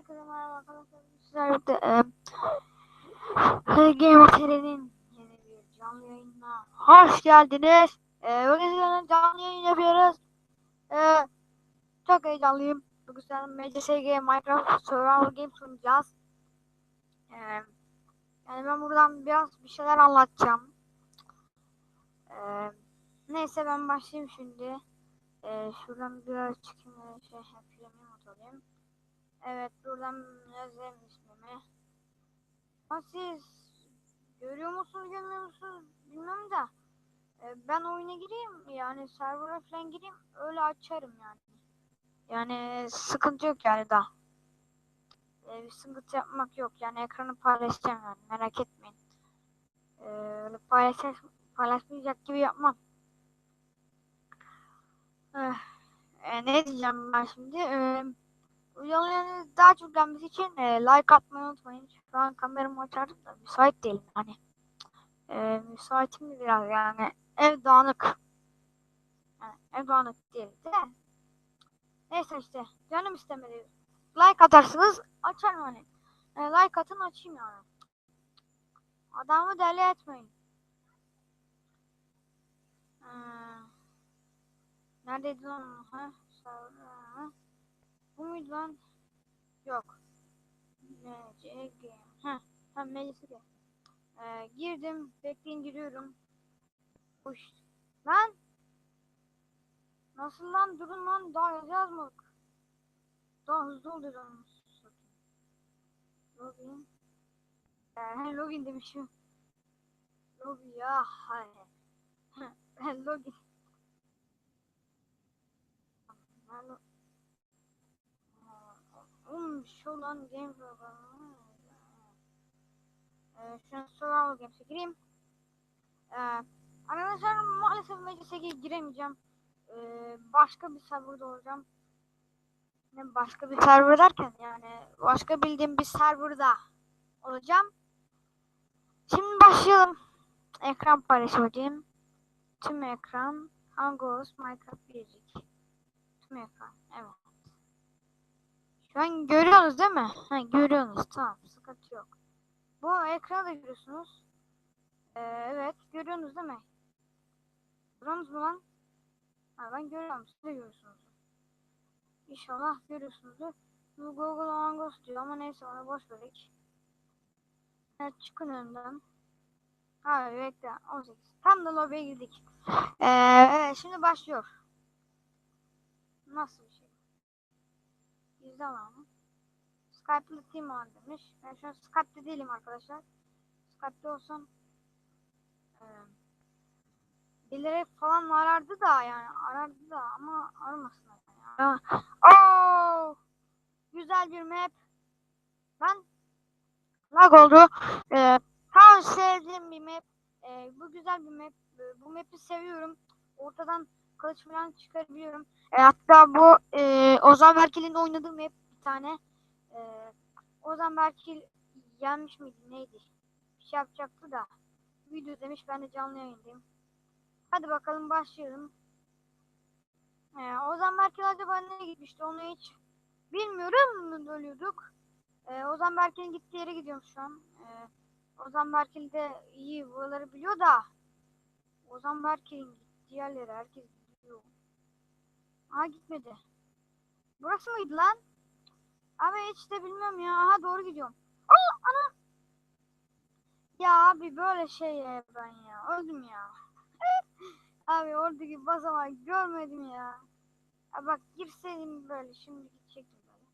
Herkese merhaba arkadaşlar. Sizlerle birlikte e, Game of yeni bir canlı yayınına hoş geldiniz. E, bugün sizlerle canlı yayın yapıyoruz. E, çok heyecanlıyım. Bugün sizlerle MCSG Minecraft Survival Games oynayacağız. E, yani ben buradan biraz bir şeyler anlatacağım. E, neyse ben başlayayım şimdi. E, şuradan biraz çıkayım şey yapayım. alayım. Evet buradan yazayım ismimi. Ama siz görüyor musunuz görmüyor musunuz bilmiyorum da e, ben oyuna gireyim yani server'a falan gireyim öyle açarım yani. Yani sıkıntı yok yani da. E, bir sıkıntı yapmak yok yani ekranı paylaşacağım yani merak etmeyin. E, öyle paylaşmayacak gibi yapmam. Eh, e, ne diyeceğim ben şimdi? Eee videoların daha çok gelmesi için e, like atmayı unutmayın. Şu an kameramı açardım da müsait değilim hani. E, müsaitim de biraz yani ev dağınık. Yani ev dağınık değil de. Neyse işte canım istemedi. Like atarsınız açarım hani. E, like atın açayım yani. Adamı deli etmeyin. Ee, neredeydi lan? Ha? Sonra... Bu muydu lan? Yok. MCG. Ha, ha MCG. Ee, girdim. Bekleyin giriyorum. Uş. Lan. Nasıl lan? Durun lan. Daha yazacağız mı? Daha hızlı olacağız. Login. Ee, login demişim. Login ya. Hayır. login. Ben Oğlum şu lan game programı. Ee, şu an survival games'e gireyim. Ee, arkadaşlar maalesef meclise giremeyeceğim. Ee, başka bir serverda olacağım. Ne başka bir server derken yani başka bildiğim bir serverda olacağım. Şimdi başlayalım. Ekran paylaşacağım. Tüm ekran. Hangos Minecraft Basic. Tüm ekran. Evet. Şu an görüyorsunuz değil mi? Ha, görüyorsunuz. Tamam. Sıkıntı yok. Bu ekranı da görüyorsunuz. Ee, evet. Görüyorsunuz değil mi? Görüyorsunuz mu lan? Ha, ben görüyorum. Siz de görüyorsunuz. İnşallah görüyorsunuzdur. Bu Google Angos diyor ama neyse ona boş verdik. Evet çıkın önümden. Ha bekle 18. Tam da lobiye girdik. Ee, evet şimdi başlıyor. Nasıl bir şey? Yüzde alanı. Skype'lı team on demiş. Ben şu an Skype'de değilim arkadaşlar. Skype'de olsam e, birileri falan arardı da yani arardı da ama aramasınlar yani. Oh! Güzel bir map. Ben lag oldu. Ee, tam sevdiğim bir map. Ee, bu güzel bir map. Ee, bu map'i seviyorum. Ortadan kılıç falan çıkarabiliyorum. E, hatta bu e, Ozan Berkel'in oynadığı map bir tane. E, Ozan Berkel yenmiş miydi neydi? Bir şey yapacaktı da. Video demiş ben de canlı yayındayım. Hadi bakalım başlayalım. E, Ozan Berkel acaba nereye gitmişti onu hiç bilmiyorum. Ölüyorduk. E, Ozan Berkel'in gittiği yere gidiyorum şu an. E, Ozan Berkel de iyi buraları biliyor da Ozan Berkel'in gittiği yerlere herkes biliyor. Aa gitmedi. Burası mıydı lan? Abi hiç de bilmiyorum ya. Aha doğru gidiyorum. Aa ana. Ya abi böyle şey ya ben ya. Öldüm ya. abi oradaki basamağı görmedim ya. Ha bak girseydim böyle şimdi gidecektim böyle.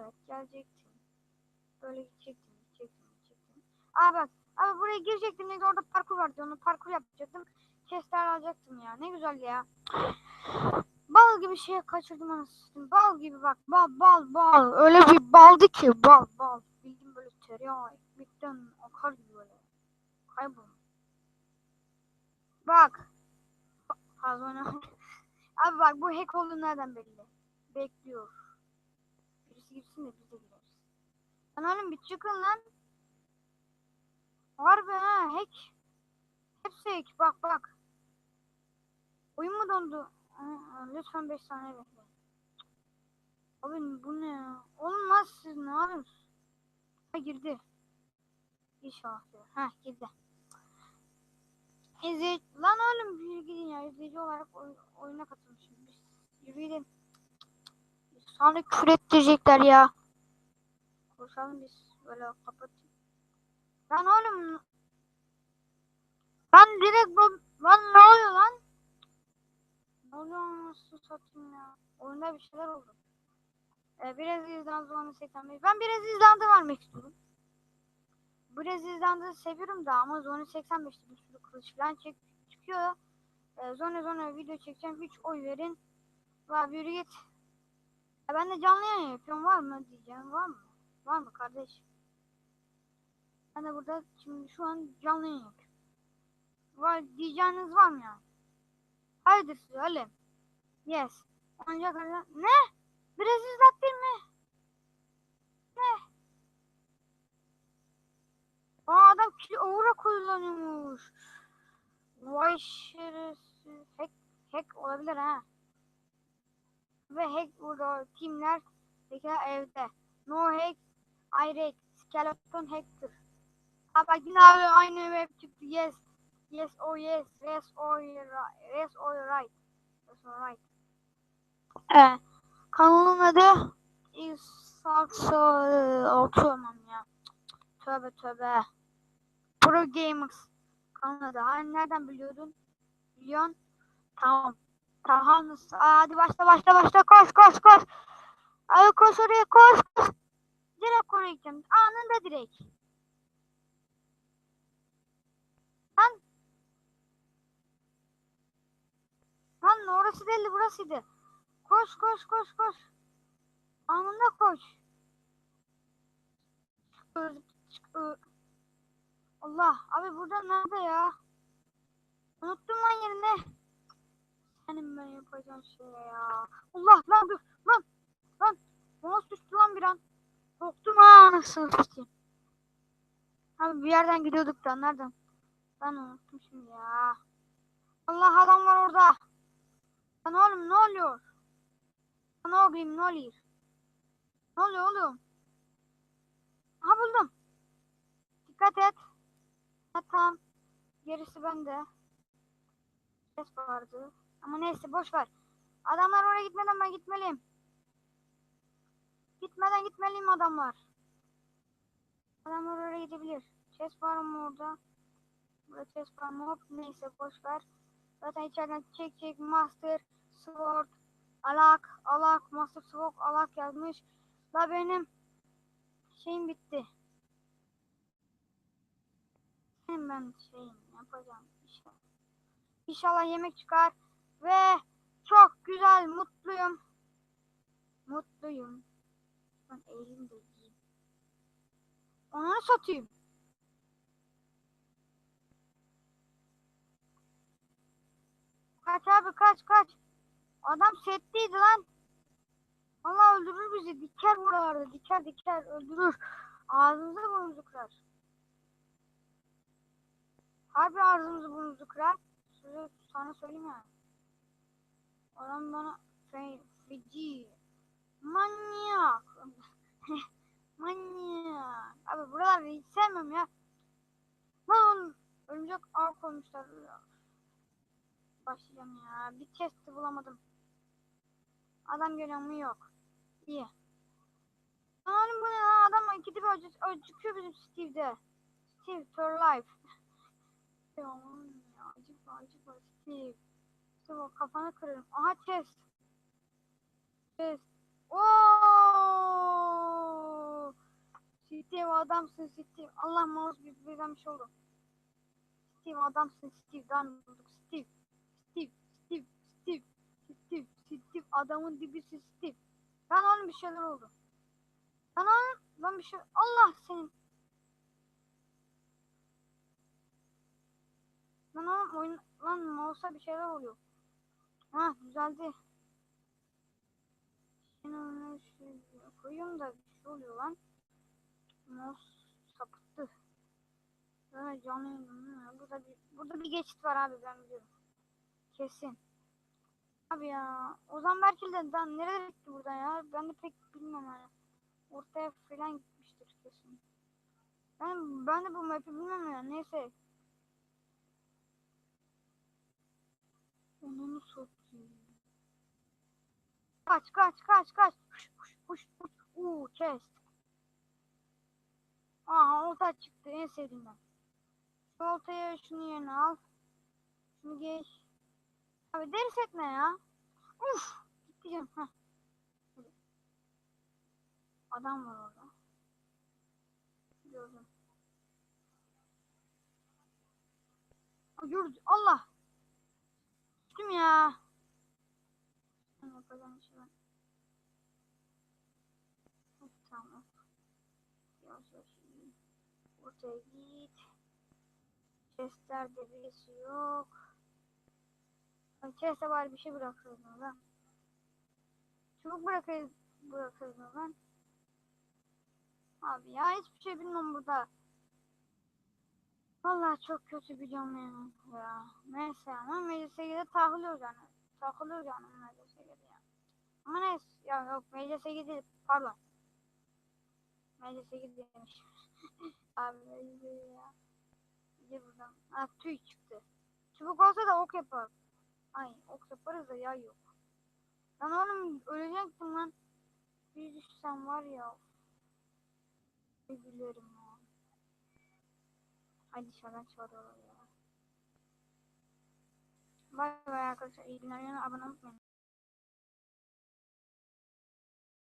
Evet gelecektim. Böyle gidecektim gidecektim gidecektim. Aa bak abi buraya girecektim neydi orada parkur vardı onu parkur yapacaktım. Alacaktım ya ne güzel ya. Bal gibi şey kaçırdım anasını. Bal gibi bak. Bal bal bal. Öyle bir baldı ki bal bal. Bildiğim böyle tereyağı ekmekten akar gibi böyle. Kaybol. Bak. Pardon. Abi bak bu hack olduğu nereden belli? Bekliyor. Birisi girsin de biz de gireriz. Lan oğlum bir çıkın lan. Harbi ha hack. Hepsi hack bak bak. Oyun mu dondu? Aa, lütfen 5 saniye bekle. Abi bu ne ya? Oğlum lan siz ne yapıyorsunuz? Ha girdi. İnşallah diyor. Ha girdi. İzleyici... Lan oğlum yürü gidin ya. İzleyici olarak oy- oyuna katılmışım. Biz yürü gidin. Sana küfür ettirecekler ya. Konuşalım biz. Böyle kapat. Lan oğlum. Lan direkt bu... Lan ne oluyor lan? Ne oluyor nasıl satayım ya? Oyunda bir şeyler oldu. Ee, biraz İzlanda onu 85. Ben biraz İzlanda vermek istiyorum. Biraz İzlanda'yı seviyorum da ama Zone 85'te bir sürü kılıç falan çek çıkıyor. Ee, Zone Zone video çekeceğim. 3 oy verin. La yürü git. Ya ben de canlı yayın yapıyorum. Var mı diyeceğim. Var mı? Var mı kardeş? Ben de burada şimdi şu an canlı yayın yapıyorum. Var diyeceğiniz var mı ya? Haydi söyle. Yes. Ancak ne? Biraz izlat değil mi? Ne? Aa adam kili aura kullanıyormuş. Vay şerefsiz. Hack, hack olabilir ha. Ve hack burada timler peki evde. No hack, I hack, skeleton hacker. Aa bak yine aynı web çıktı. Yes. Yes, oh yes. Yes, oh right. Yes, oh right. Yes, oh right. Ee, kanalın adı İsaksa Oturmam ya. Tövbe tövbe. Pro Gamers kanalın adı. Hani nereden biliyordun? Biliyorsun. Tamam. Tamam. Hadi başla başla başla. Koş koş koş. Hadi koş oraya koş koş. Direkt oraya gideceğim. Anında direkt. Lan. Lan orası değildi burasıydı. Koş koş koş koş. Anında koş. Allah abi burada nerede ya? Unuttum lan yerini. Senin ben yapacağım şey ya. Allah lan dur lan lan. Mouse düştü lan bir an. Korktum ha anasını satayım. Abi bir yerden gidiyorduk da nereden? Ben unuttum şimdi ya. Allah adamlar orada. Lan oğlum ne oluyor? Ne oluyor ne oluyor? Ne oluyor oğlum? Ha buldum. Dikkat et. Ha tamam. Gerisi bende. Ses vardı. Ama neyse boş ver. Adamlar oraya gitmeden ben gitmeliyim. Gitmeden gitmeliyim adamlar. Adamlar oraya gidebilir. Chest var mı orada? Burada chest var mı? Hop neyse boş ver. Zaten içeriden çek çek master sword alak alak master sword alak yazmış. Da benim şeyim bitti. Hemen şeyim yapacağım inşallah. İnşallah yemek çıkar ve çok güzel mutluyum. Mutluyum. Ben yiyeyim. Onu satayım. Kaç abi kaç kaç. Adam settiydi lan. Allah öldürür bizi. Diker buralarda. Diker diker öldürür. Ağzınızı burnunuzu kırar. Harbi ağzımızı burnunuzu kırar. Size sana söyleyeyim ya. Adam bana fe, feci. Manyak. Manyak. Abi buraları hiç sevmem ya. Lan örümcek ağ koymuşlar. Başlayacağım ya. Bir chest'i bulamadım. Adam geliyor mu yok. İyi. Oğlum bu ne lan? Adam acı, acıkıyor bizim Steve'de. Steve, Third Life. ya oğlum ya. Acıkma acıkma Steve. Steve kafanı kırarım. Aha chest. Chest. Oo! Steve adamsın Steve. Allah mouse bir birden bir şey oldu. Steve adamsın Steve. Dan bulduk Steve. Steve, Steve, Steve, Steve, adamın dibisi Steve. Lan oğlum bir şeyler oldu. Lan oğlum, lan bir şey, Allah senin. Lan oğlum oyun, lan mouse'a bir şeyler oluyor. Ha düzeldi. Şimdi onu şey koyuyorum da bir şey oluyor lan. Mouse sapıttı. Böyle canlı yayın- Burada bir, burada bir geçit var abi ben biliyorum. Kesin. Abi ya. Ozan Berkil de daha nerede bitti burada ya? Ben de pek bilmem yani. Ortaya falan gitmiştir kesin. Ben, ben de bu map'i bilmem ya. Neyse. Onu satayım. Kaç kaç kaç kaç. Huş huş huş huş. Uuu chest. Aha olta çıktı en sevdiğim ben. Şu oltaya şunu yerine al. Şunu geç. Abi deri set ne ya? Uf. Canım. Heh. Adam var orada. Gördüm. Gördüm. Allah. Düştüm ya. Yapacağım ben. Heh, Tamam. Yavaş yavaş. Ortaya git. Chestlerde birisi yok. Ay chest'e bari bir şey bırakırdım lan. Çubuk bırakır, bırakırdım lan. Abi ya hiçbir şey bilmem burada. Vallahi çok kötü biliyorum yani ya. Neyse ama MCSG'de takılıyor yani. Takılıyor yani MCSG'de yani. Ama neyse ya yok MCSG değil pardon. MCSG demiş. Abi MCSG ya. Gel buradan. Ha tüy çıktı. Çubuk olsa da ok yapar. Ay ok yaparız da yay yok. Lan oğlum ölecektim lan. Bir düşsem var ya. Üzülürüm ya. Hadi dışarıdan çağırıyorlar ya. Bay bay arkadaşlar. İyi günler. Abone olmayı unutmayın.